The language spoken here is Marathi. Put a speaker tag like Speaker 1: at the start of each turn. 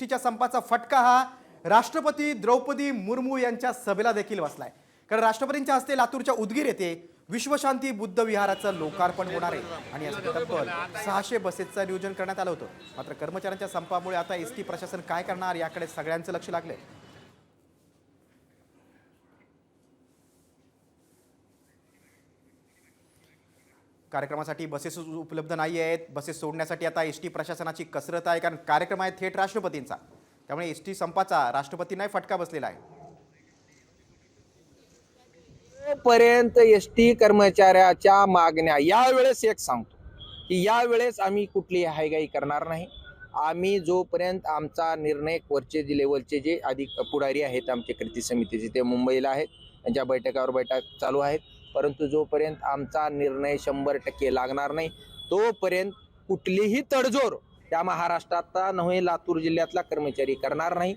Speaker 1: टीच्या संपाचा फटका हा राष्ट्रपती द्रौपदी मुर्मू यांच्या सभेला देखील बसलाय. कारण राष्ट्रपतींच्या हस्ते लातूरच्या उदगीर येथे विश्वशांती बुद्ध विहाराचं लोकार्पण होणार आहे. आणि यासाठी तब्बल सहाशे बसेसचं नियोजन करण्यात आलं होतं. मात्र कर्मचाऱ्यांच्या संपामुळे आता एस टी प्रशासन काय करणार याकडे सगळ्यांचं लक्ष लागलंय. कार्यक्रमासाठी बसेस उपलब्ध नाही आहेत. बसेस सोडण्यासाठी आता एस टी प्रशासनाची कसरत आहे कारण कार्यक्रम आहे थेट राष्ट्रपतींचा. त्यामुळे एस टी संपाचा राष्ट्रपतींनाही फटका बसलेला आहे.
Speaker 2: पर्यंत एस टी कर्मचाऱ्याच्या मागण्या यावेळेस एक सांगतो की यावेळेस आम्ही कुठलीही हायगाई करणार नाही. आम्ही जोपर्यंत आमचा निर्णय वरचे जे लेवलचे जे अधिक पुढारी आहेत आमचे कृती समितीचे ते मुंबईला आहेत. त्यांच्या बैठकावर बैठक चालू आहेत. परंतु जोपर्यंत आमचा निर्णय शंभर टक्के लागणार नाही तोपर्यंत कुठलीही तडजोड त्या महाराष्ट्रातला नव्हे लातूर जिल्ह्यातला कर्मचारी करणार नाही.